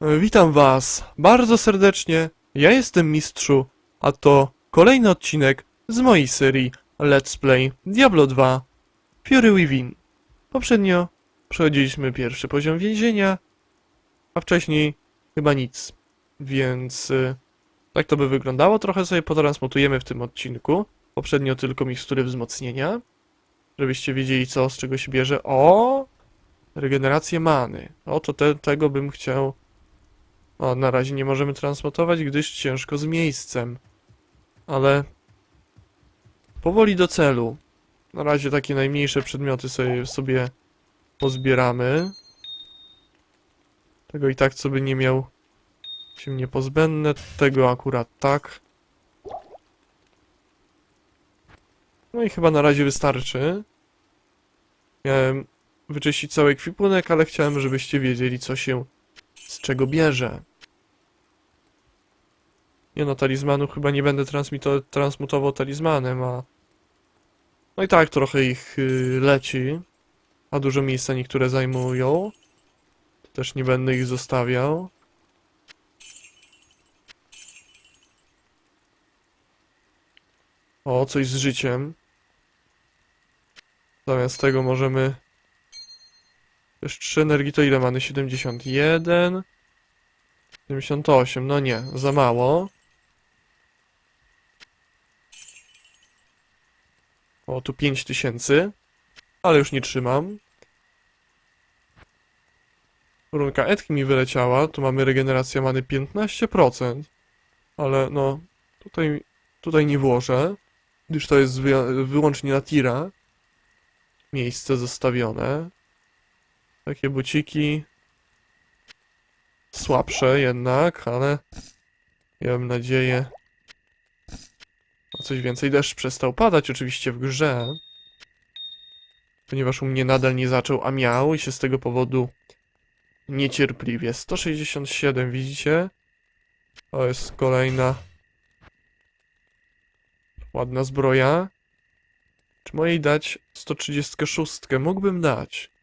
Witam Was bardzo serdecznie. Ja jestem Mistrzu, a to kolejny odcinek z mojej serii Let's Play Diablo 2 Fury Within. Poprzednio przechodziliśmy pierwszy poziom więzienia, a wcześniej chyba nic. Więc y, tak to by wyglądało. Trochę sobie potransmutujemy w tym odcinku. Poprzednio tylko mikstury wzmocnienia, żebyście wiedzieli co, z czego się bierze. O! Regenerację many. O, to te, tego bym chciał o, na razie nie możemy transmutować, gdyż ciężko z miejscem. Ale powoli do celu. Na razie takie najmniejsze przedmioty sobie, sobie pozbieramy. Tego i tak, co by nie miał się nie pozbędne. Tego akurat tak. No i chyba na razie wystarczy. Miałem wyczyścić cały ekwipunek, ale chciałem, żebyście wiedzieli, co się z czego bierze. Nie no, talizmanu chyba nie będę transmutował talizmanem, a... No i tak trochę ich y, leci, a dużo miejsca niektóre zajmują. Też nie będę ich zostawiał. O, coś z życiem. Zamiast tego możemy... Też 3 energii to ile mamy? 71... 78, no nie, za mało. O, tu 5000. Ale już nie trzymam. Runka Etki mi wyleciała. Tu mamy regenerację many 15%. Ale no, tutaj, tutaj nie włożę. Gdyż to jest wy, wyłącznie na tira. Miejsce zostawione. Takie buciki. Słabsze jednak, ale mam nadzieję o coś więcej. Deszcz przestał padać oczywiście w grze, ponieważ u mnie nadal nie zaczął, a miał i się z tego powodu niecierpliwie. 167, widzicie? To jest kolejna ładna zbroja. Czy mojej dać 136? Mógłbym dać.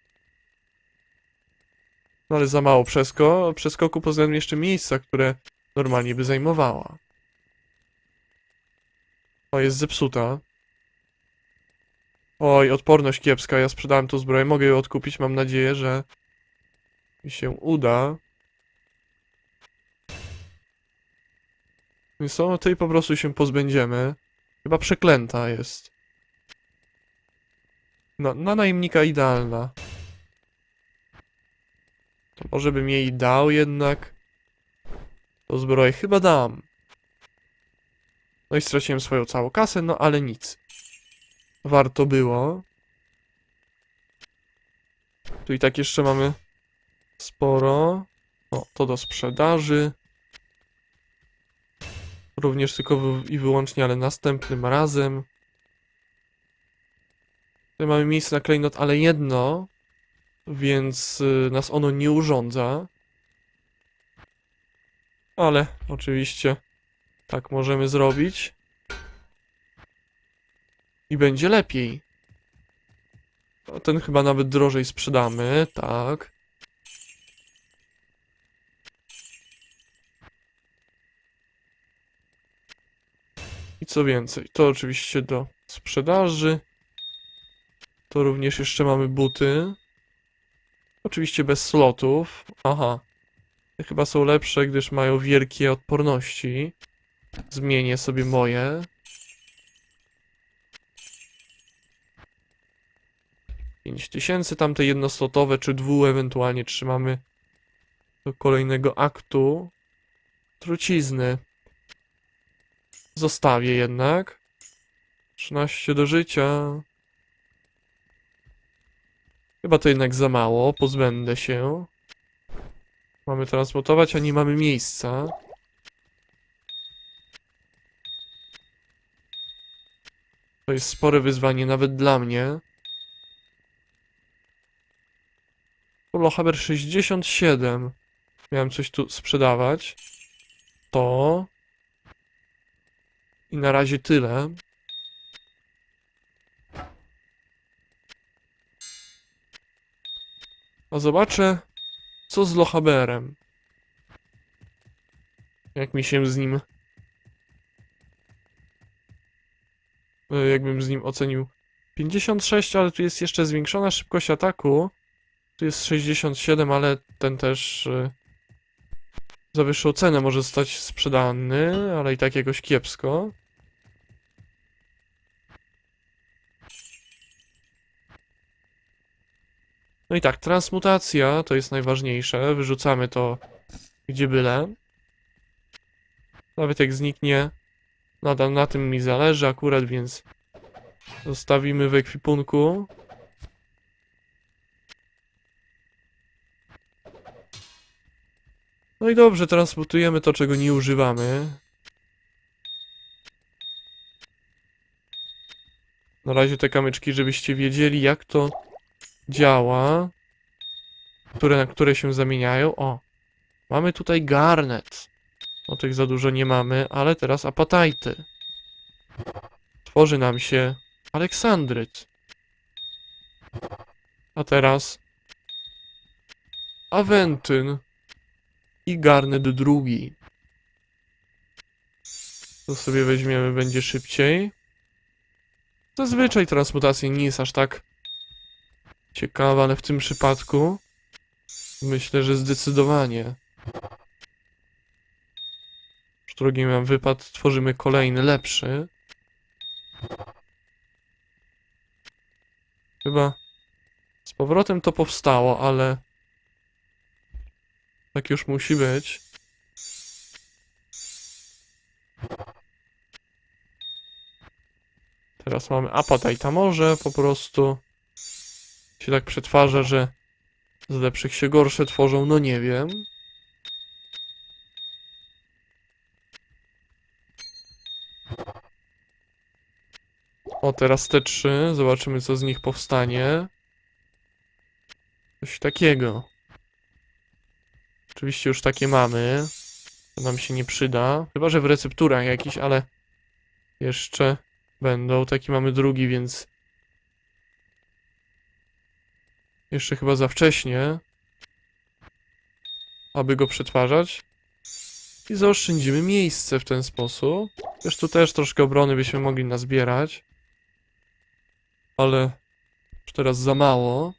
No ale za mało przesko przeskoku poza tym jeszcze miejsca, które normalnie by zajmowała. O, jest zepsuta. Oj, odporność kiepska. Ja sprzedałem tą zbroję. Mogę ją odkupić. Mam nadzieję, że mi się uda. Więc o tej po prostu się pozbędziemy. Chyba przeklęta jest. No, na najemnika idealna. Może bym jej dał jednak. To zbroję chyba dam. No i straciłem swoją całą kasę, no ale nic. Warto było. Tu i tak jeszcze mamy sporo. O, to do sprzedaży. Również tylko i wyłącznie, ale następnym razem. Tutaj mamy miejsce na klejnot, ale jedno, więc y, nas ono nie urządza. Ale oczywiście tak możemy zrobić. I będzie lepiej. O, Ten chyba nawet drożej sprzedamy, tak. I co więcej, to oczywiście do sprzedaży. To również jeszcze mamy buty. Oczywiście bez slotów. Aha. Te chyba są lepsze, gdyż mają wielkie odporności. Zmienię sobie moje. Pięć tysięcy, tamte jednoslotowe, czy dwu ewentualnie trzymamy do kolejnego aktu. Trucizny. Zostawię jednak. 13 do życia. Chyba to jednak za mało, pozbędę się. Mamy transmutować, a nie mamy miejsca. To jest spore wyzwanie nawet dla mnie. Lochaber 67. Miałem coś tu sprzedawać. To. I na razie tyle. A zobaczę, co z Lochaberem. Jak mi się z nim... e, Jakbym z nim ocenił 56, ale tu jest jeszcze zwiększona szybkość ataku. Tu jest 67, ale ten też e, za wyższą cenę może zostać sprzedany, ale i tak jakoś kiepsko. No i tak, transmutacja to jest najważniejsze. Wyrzucamy to gdzie byle. Nawet jak zniknie, nadal na tym mi zależy akurat, więc zostawimy w ekwipunku. No i dobrze, transmutujemy to, czego nie używamy. Na razie te kamyczki, żebyście wiedzieli, jak to działa. Które na które się zamieniają. O, mamy tutaj garnet. O tych za dużo nie mamy, ale teraz apatajty. Tworzy nam się Aleksandryt. A teraz Awentyn i garnet drugi. To sobie weźmiemy, będzie szybciej. Zazwyczaj transmutacja nie jest aż tak ciekawa, ale w tym przypadku myślę, że zdecydowanie. Już drugi mam wypad, tworzymy kolejny, lepszy. Chyba z powrotem to powstało, ale tak już musi być. Teraz mamy Apatite, a może po prostu się tak przetwarza, że z lepszych się gorsze tworzą, no nie wiem. O, teraz te trzy, zobaczymy co z nich powstanie. Coś takiego. Oczywiście już takie mamy. To nam się nie przyda. Chyba, że w recepturach jakiś, ale jeszcze będą. Taki mamy drugi, więc jeszcze chyba za wcześnie, aby go przetwarzać. I zaoszczędzimy miejsce w ten sposób. Też tu też troszkę obrony byśmy mogli nazbierać. Ale już teraz za mało.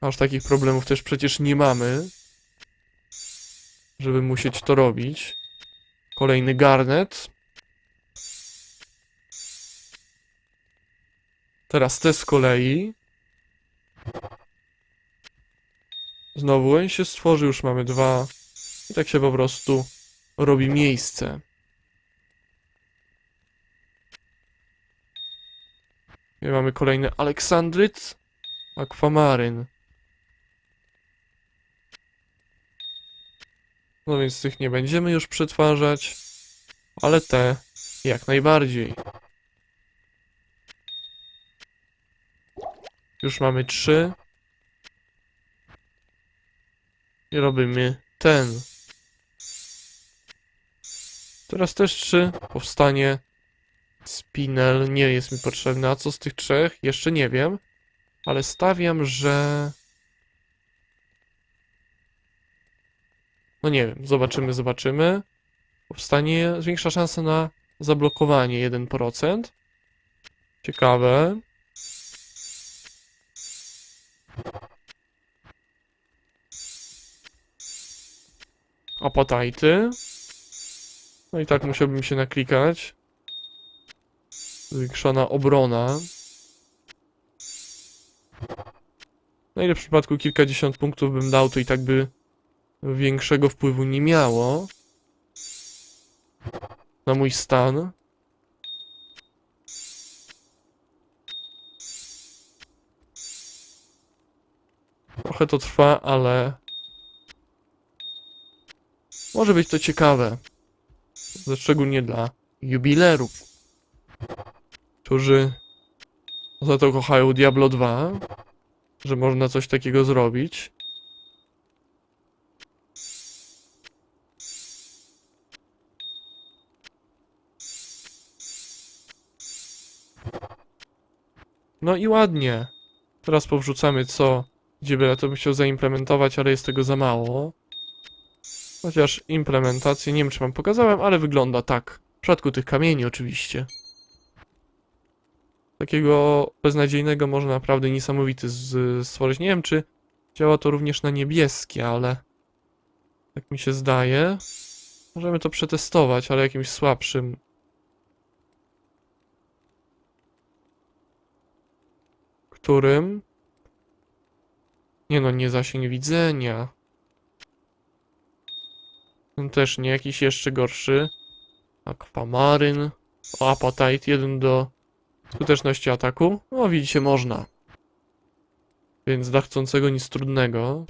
Aż takich problemów też przecież nie mamy. Żeby musieć to robić. Kolejny garnet. Teraz te z kolei. Znowu on się stworzy, już mamy dwa. I tak się po prostu robi miejsce. I mamy kolejny Aleksandryt, Akwamaryn. No więc tych nie będziemy już przetwarzać, ale te jak najbardziej. Już mamy trzy. I robimy ten. Teraz też trzy. Powstanie Spinel. Nie jest mi potrzebny. A co z tych trzech? Jeszcze nie wiem. Ale stawiam, że... No nie wiem. Zobaczymy, zobaczymy. Powstanie zwiększa szansa na zablokowanie 1%. Ciekawe. Apatajty. No i tak musiałbym się naklikać. Zwiększona obrona. No ile w przypadku kilkadziesiąt punktów bym dał, to i tak by większego wpływu nie miało. Na mój stan. Trochę to trwa, ale może być to ciekawe. Szczególnie dla jubilerów, którzy za to kochają Diablo 2, że można coś takiego zrobić. No i ładnie. Teraz powrzucamy co, gdzie by to bym chciał zaimplementować, ale jest tego za mało. Chociaż implementację, nie wiem czy wam pokazałem, ale wygląda tak. W przypadku tych kamieni oczywiście. Takiego beznadziejnego można naprawdę niesamowity stworzyć. Nie wiem czy działa to również na niebieskie, ale tak mi się zdaje. Możemy to przetestować, ale jakimś słabszym. Którym? Nie no, nie zasięg widzenia. Ten też nie, jakiś jeszcze gorszy. Aquamaryn. O, Appetite 1 do skuteczności ataku. No, widzicie, można. Więc dla chcącego nic trudnego.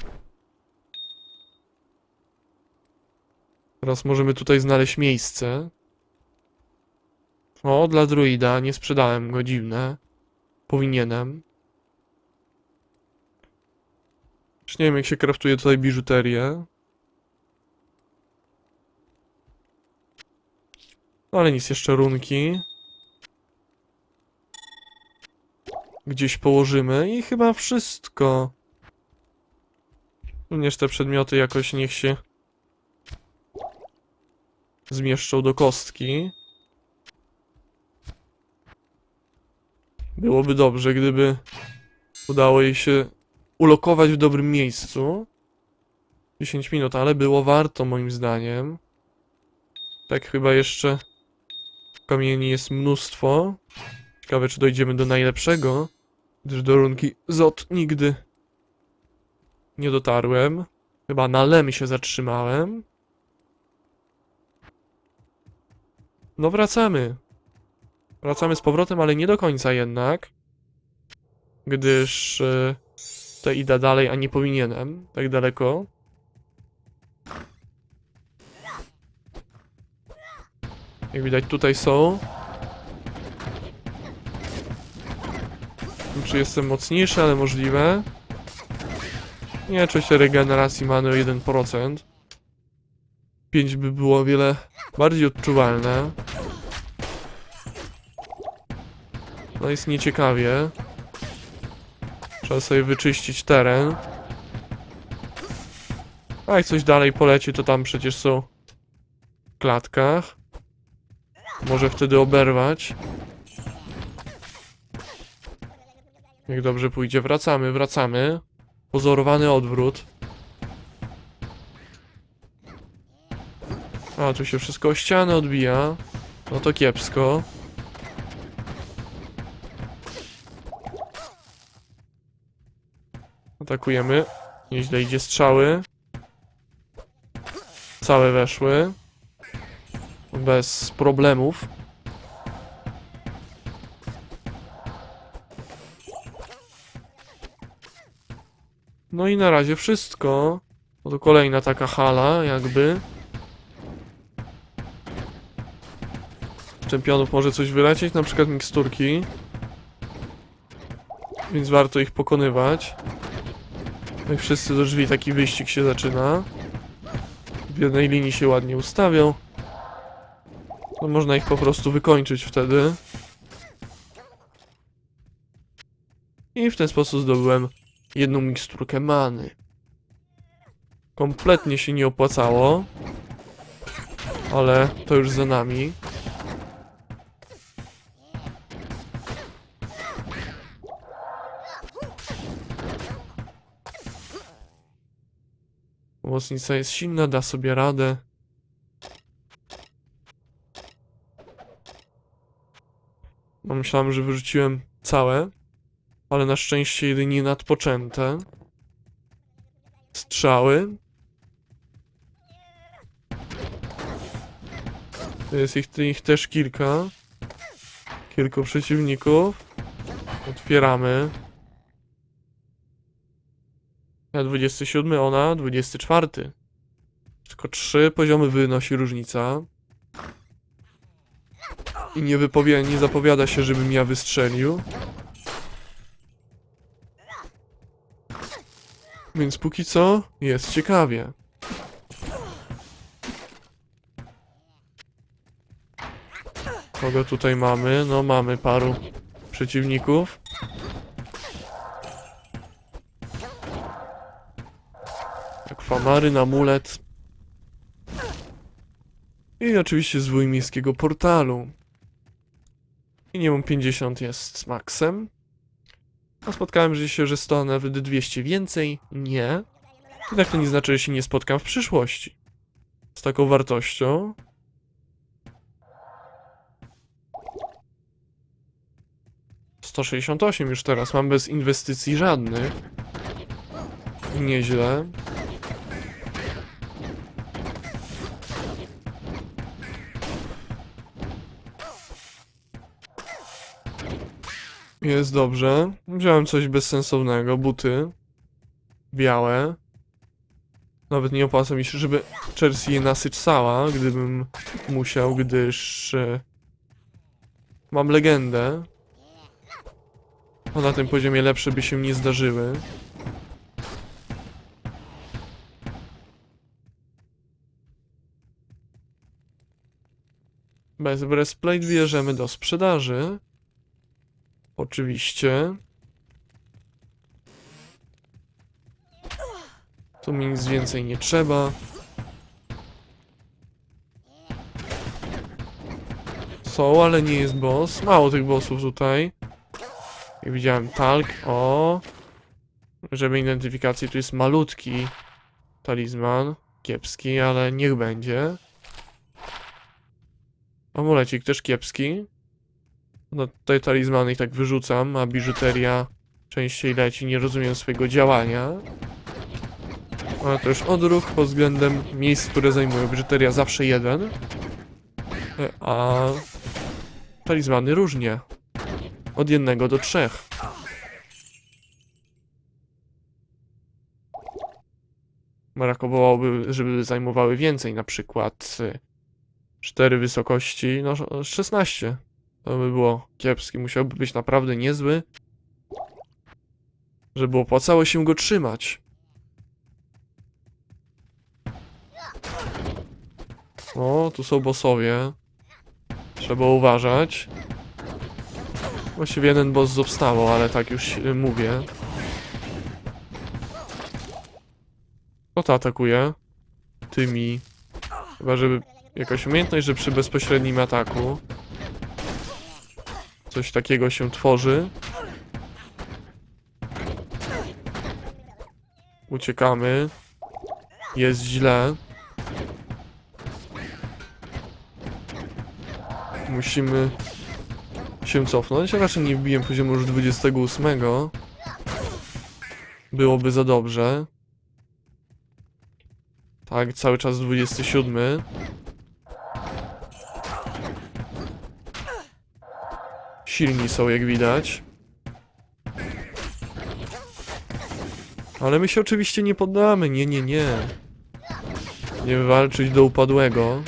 Teraz możemy tutaj znaleźć miejsce. O, dla druida. Nie sprzedałem go, dziwne. Powinienem. Już nie wiem, jak się kraftuje tutaj biżuterię. No ale nic, jeszcze runki. Gdzieś położymy i chyba wszystko. Również te przedmioty jakoś niech się zmieszczą do kostki. Byłoby dobrze, gdyby udało jej się ulokować w dobrym miejscu. 10 minut, ale było warto moim zdaniem. Tak chyba jeszcze kamieni jest mnóstwo. Ciekawe, czy dojdziemy do najlepszego, gdyż do runki Zot nigdy nie dotarłem. Chyba na Lem się zatrzymałem. No wracamy. Wracamy z powrotem, ale nie do końca jednak. Gdyż e, to idę dalej, a nie powinienem. Tak daleko. Jak widać tutaj są. Czy jestem mocniejszy, ale możliwe. Nie, oczywiście regeneracji many o 1%. 5 by było o wiele bardziej odczuwalne. No jest nieciekawie. Trzeba sobie wyczyścić teren. A jak coś dalej poleci, to tam przecież są w klatkach. Może wtedy oberwać. Jak dobrze pójdzie, wracamy, wracamy. Pozorowany odwrót. A, tu się wszystko o ścianę odbija. No to kiepsko. Atakujemy. Nieźle idzie strzały. Całe weszły. Bez problemów. No i na razie wszystko. No to kolejna taka hala, jakby. Z czempionów może coś wylecieć, na przykład miksturki. Więc warto ich pokonywać. No i wszyscy do drzwi taki wyścig się zaczyna. W jednej linii się ładnie ustawią. No można ich po prostu wykończyć wtedy. I w ten sposób zdobyłem jedną miksturkę many. Kompletnie się nie opłacało. Ale to już za nami. Pomocnica jest silna, da sobie radę. No myślałem, że wyrzuciłem całe, ale na szczęście jedynie nadpoczęte. Strzały. To jest ich, ich też kilka. Kilku przeciwników. Otwieramy. Ja 27, ona 24. Tylko trzy poziomy wynosi różnica. I nie wypowie, nie zapowiada się, żebym ja wystrzelił. Więc póki co jest ciekawie. Kogo tutaj mamy? No mamy paru przeciwników. Akwamaryn, amulet. I oczywiście zwój miejskiego portalu. Minimum 50 jest maksem. A spotkałem że się, że 100, a nawet 200 więcej. Nie. Jednak to nie znaczy, że się nie spotkam w przyszłości. Z taką wartością. Sto sześćdziesiąt osiem już teraz mam bez inwestycji żadnych. Nieźle. Jest dobrze. Wziąłem coś bezsensownego. Buty. Białe. Nawet nie opłaca mi się, żeby Chelsea je nasycała, gdybym musiał, gdyż... e, Mam legendę. A na tym poziomie lepsze by się nie zdarzyły. Bez breastplate bierzemy do sprzedaży. Oczywiście. Tu mi nic więcej nie trzeba. Są, ale nie jest boss. Mało tych bossów tutaj. Jak widziałem, talk. O. Żeby identyfikacji, tu jest malutki talizman. Kiepski, ale niech będzie. Amulecik też kiepski. No tutaj talizmany ich tak wyrzucam, a biżuteria częściej leci, nie rozumiem swojego działania. Ale to już odruch pod względem miejsc, które zajmują. Biżuteria zawsze jeden. E, A talizmany różnie. Od jednego do trzech. Brakowałoby, żeby zajmowały więcej, na przykład y, cztery wysokości, no 16. To by było kiepskie, musiałby być naprawdę niezły, żeby opłacało się go trzymać. O, tu są bossowie. Trzeba uważać. Właściwie jeden boss zostało, ale tak już mówię. Kto to atakuje? Tymi. Chyba, żeby jakaś umiejętność, że przy bezpośrednim ataku coś takiego się tworzy. Uciekamy. Jest źle. Musimy się cofnąć. Raczej nie wbiłem poziomu już 28. Byłoby za dobrze. Tak, cały czas 27. Silni są, jak widać. Ale my się oczywiście nie poddamy. Nie, nie, nie. Nie walczyć do upadłego.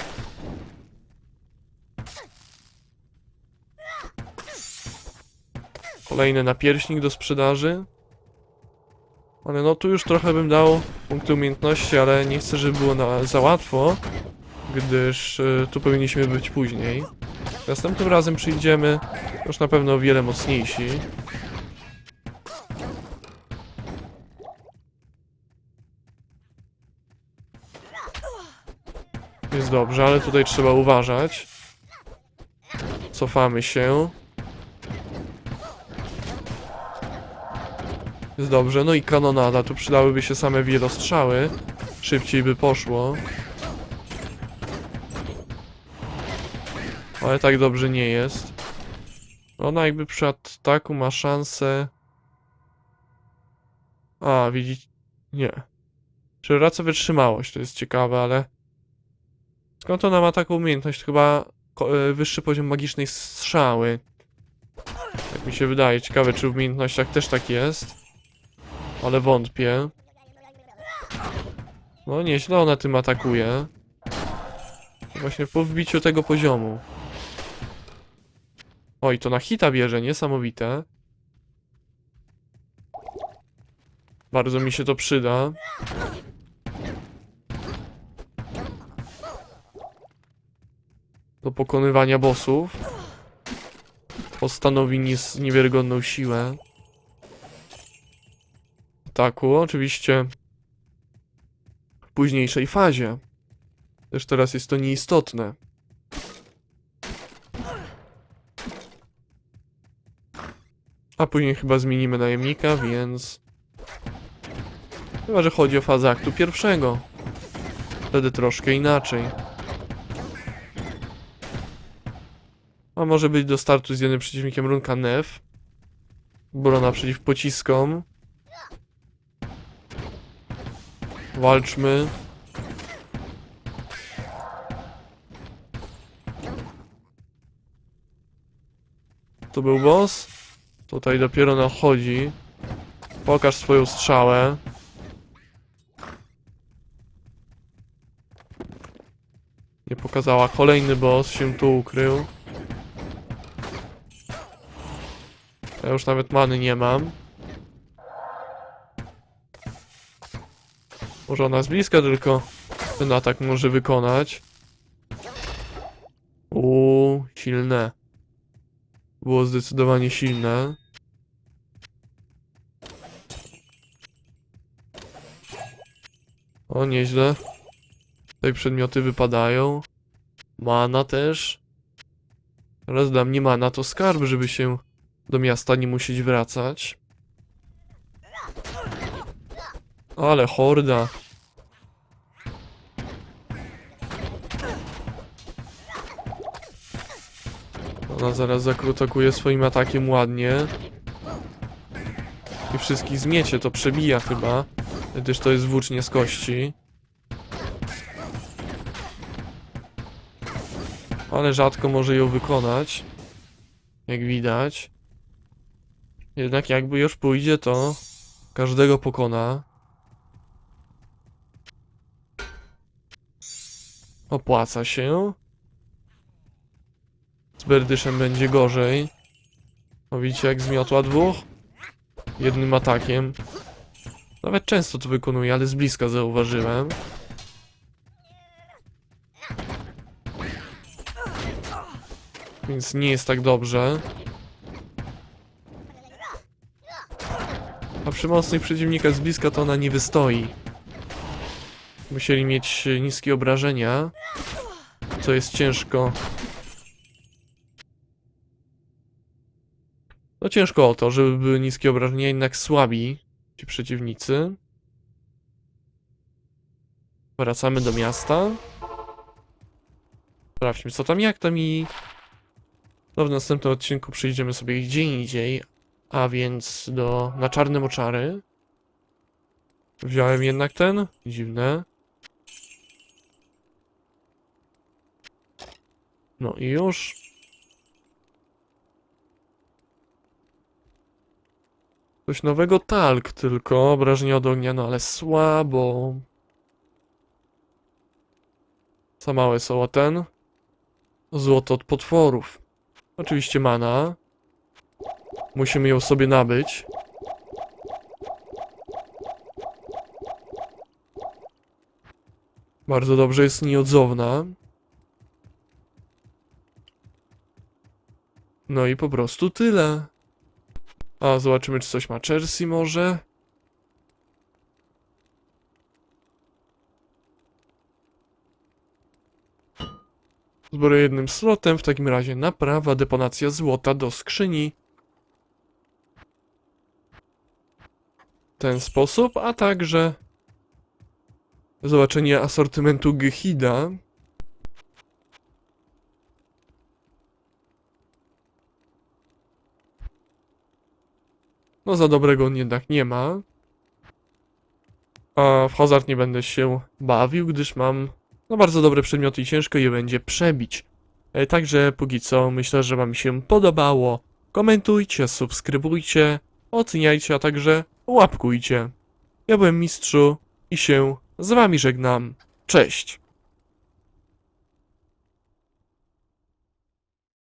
Kolejny napierśnik do sprzedaży. Ale no tu już trochę bym dał punkty umiejętności, ale nie chcę, żeby było na, za łatwo, gdyż y, tu powinniśmy być później. Następnym razem przyjdziemy już na pewno o wiele mocniejsi. Jest dobrze, ale tutaj trzeba uważać. Cofamy się. Jest dobrze, no i kanonada, tu przydałyby się same wielostrzały. Szybciej by poszło. Ale tak dobrze nie jest. Ona jakby przy ataku ma szansę... A, widzicie... Nie. Przywraca wytrzymałość, to jest ciekawe, ale... Skąd ona ma taką umiejętność? Chyba e, wyższy poziom magicznej strzały. Tak mi się wydaje. Ciekawe, czy w umiejętnościach też tak jest. Ale wątpię. No nieźle ona tym atakuje. Właśnie po wbiciu tego poziomu. Oj, to na hita bierze, niesamowite. Bardzo mi się to przyda. Do pokonywania bossów. Postanowi nies- niewiarygodną siłę. Ataku, oczywiście w późniejszej fazie. Też teraz jest to nieistotne. A później chyba zmienimy najemnika, więc... Chyba, że chodzi o fazę aktu pierwszego. Wtedy troszkę inaczej. A może być do startu z jednym przeciwnikiem runka Nef. Brona przeciw pociskom. Walczmy. To był boss? Tutaj dopiero nachodzi. Pokaż swoją strzałę. Nie pokazała. Kolejny boss się tu ukrył. Ja już nawet many nie mam. Może ona z bliska tylko ten atak może wykonać. Uuu, silne. Było zdecydowanie silne. O, nieźle. Tutaj przedmioty wypadają. Mana też. Teraz dla mnie mana to skarb, żeby się do miasta nie musieć wracać. Ale horda. Ona zaraz zakrutakuje swoim atakiem ładnie. I wszystkich zmiecie, to przebija chyba. Gdyż to jest włócznie z kości. Ale rzadko może ją wykonać. Jak widać. Jednak jakby już pójdzie, to każdego pokona. Opłaca się. Z Berdyszem będzie gorzej. O, widzicie jak zmiotła dwóch? Jednym atakiem. Nawet często to wykonuje, ale z bliska zauważyłem. Więc nie jest tak dobrze. A przy mocnych przeciwnikach z bliska to ona nie wystoi. Musieli mieć e, niskie obrażenia, co jest ciężko. No ciężko o to, żeby były niskie obrażenia, jednak słabi ci przeciwnicy. Wracamy do miasta. Sprawdźmy co tam, jak tam i... No w następnym odcinku przyjdziemy sobie gdzie indziej, a więc do... na czarne moczary. Wziąłem jednak ten. Dziwne. No i już. Coś nowego talk tylko, obrażenia od ognia, no ale słabo. Za małe są a ten. Złoto od potworów. Oczywiście mana. Musimy ją sobie nabyć. Bardzo dobrze jest nieodzowna. No i po prostu tyle. A, zobaczymy, czy coś ma Chelsea może. Zbiorę jednym slotem, w takim razie naprawa, deponacja złota do skrzyni. W ten sposób, a także zobaczenie asortymentu Gehida. No za dobrego on jednak nie ma. A w hazard nie będę się bawił, gdyż mam no bardzo dobre przedmioty i ciężko je będzie przebić. E, Także póki co myślę, że wam się podobało. Komentujcie, subskrybujcie, oceniajcie, a także łapkujcie. Ja byłem Mistrzu i się z wami żegnam. Cześć!